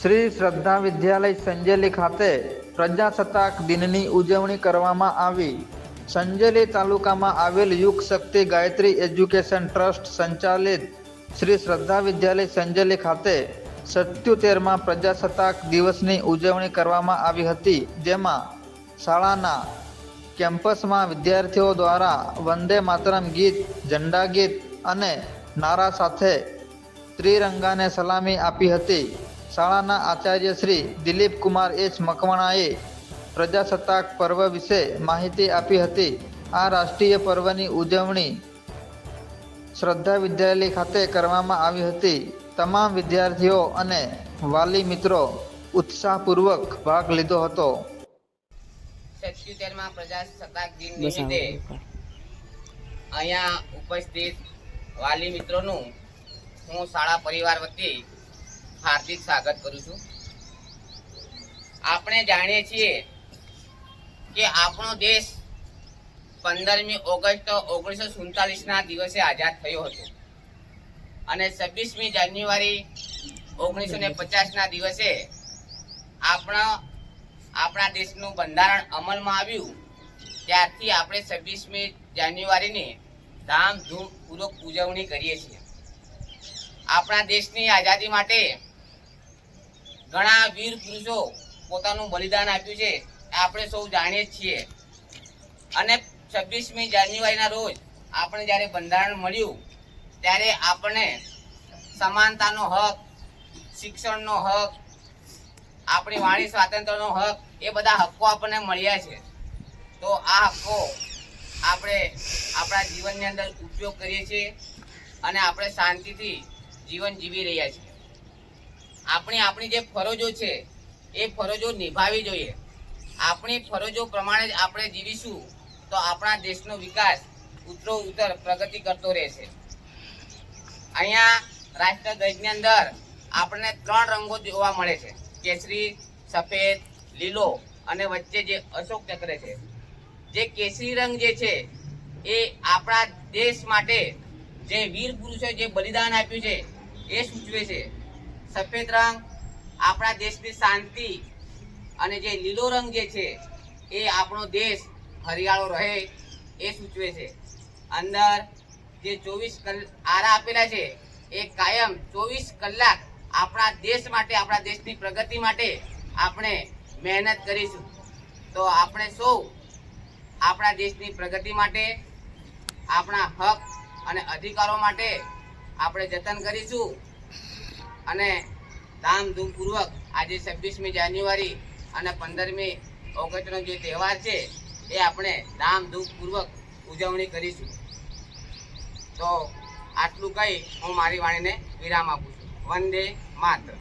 શ્રી શ્રદ્ધા વિદ્યાલય સંજેલી ખાતે પ્રજાસત્તાક દિનની ઉજવણી કરવામાં આવી. સંજેલી તાલુકામાં આવેલ યુગ શક્તિ ગાયત્રી એજ્યુકેશન ટ્રસ્ટ સંચાલિત શ્રી શ્રદ્ધા વિદ્યાલય સંજેલી ખાતે સત્યોતેરમાં પ્રજાસત્તાક દિવસની ઉજવણી કરવામાં આવી હતી, જેમાં શાળાના કેમ્પસમાં વિદ્યાર્થીઓ દ્વારા વંદે માતરમ ગીત, ઝંડા ગીત અને નારા સાથે ત્રિરંગાને સલામી આપી હતી. શાળાના આચાર્ય શ્રી દિલીપ કુમાર એચ મકવાણાએ પ્રજાસત્તાક પર્વ વિશે માહિતી આપી હતી. આ રાષ્ટ્રીય પર્વની ઉજવણી શ્રદ્ધા વિદ્યાલય ખાતે કરવામાં આવી હતી. તમામ વિદ્યાર્થીઓ અને વાલી મિત્રો ઉત્સાહપૂર્વક ભાગ લીધો હતો. સત્યોતેરમાં પ્રજાસત્તાક દિન નિમિત્તે અહીંયા ઉપસ્થિત વાલી મિત્રોનું હું શાળા પરિવાર વતી હાર્દિક સ્વાગત કરું છું. આપણે જાણીએ છીએ કે આપણો દેશ પંદરમી ઓગસ્ટ ઓગણીસો સુડતાલીસના દિવસે આઝાદ થયો હતો. અને છવ્વીસમી જાન્યુઆરી ઓગણીસો ને પચાસના દિવસે આપણા આપણા દેશનું બંધારણ અમલમાં આવ્યું. ત્યારથી આપણે છવ્વીસમી જાન્યુઆરીની ધામધૂમપૂર્વક ઉજવણી કરીએ છીએ. આપણા દેશની આઝાદી માટે ઘણા વીર પુરુષો પોતાનું બલિદાન આપ્યું છે. આપણે સૌ જાણીએ છીએ. અને છવ્વીસમી જાન્યુઆરીના રોજ આપણે જ્યારે બંધારણ મળ્યું, ત્યારે આપણે સમાનતાનો હક, શિક્ષણનો હક, આપણી વાણી સ્વાતંત્ર્યનો હક, એ બધા હક્કો આપણને મળ્યા છે. તો આ હક્કો આપણે આપણા જીવનની અંદર ઉપયોગ કરીએ છીએ અને આપણે શાંતિથી જીવન જીવી રહ્યા છીએ. આપણી આપણી જે ફરજો છે, એ ફરજો નિભાવી જોઈએ. આપણી ફરજો પ્રમાણે જ આપણે જીવીશું, તો આપણા દેશનો વિકાસ ઉત્તરો ઉત્તર પ્રગતિ કરતો રહેશે. અહીંયા રાષ્ટ્રધ્વજની અંદર આપણને ત્રણ રંગો જોવા મળે છે. કેસરી, સફેદ, લીલો અને વચ્ચે જે અશોક ચક્ર છે. જે કેસરી રંગ જે છે, એ આપણા દેશ માટે જે વીર પુરુષોએ જે બલિદાન આપ્યું છે, એ સૂચવે છે. સફેદ રંગ, આપણા દેશની શાંતિ અને જે લીલો રંગ જે છે, એ આપણો દેશ હરિયાળો રહે એ સૂચવે છે. અંદર જે ચોવીસ આરા આપેલા છે, એ કાયમ ચોવીસ કલાક આપણા દેશ માટે, આપણા દેશની પ્રગતિ માટે આપણે મહેનત કરીશું. તો આપણે સૌ આપણા દેશની પ્રગતિ માટે, આપણા હક અને અધિકારો માટે આપણે જતન કરીશું. અને ધામધૂમપૂર્વક આજે છવ્વીસમી જાન્યુઆરી અને પંદરમી ઓગસ્ટનો જે તહેવાર છે, એ આપણે ધામધૂમપૂર્વક ઉજવણી કરીશું. તો આટલું કહી હું મારી વાણીને વિરામ આપું છું. વંદે માત્ર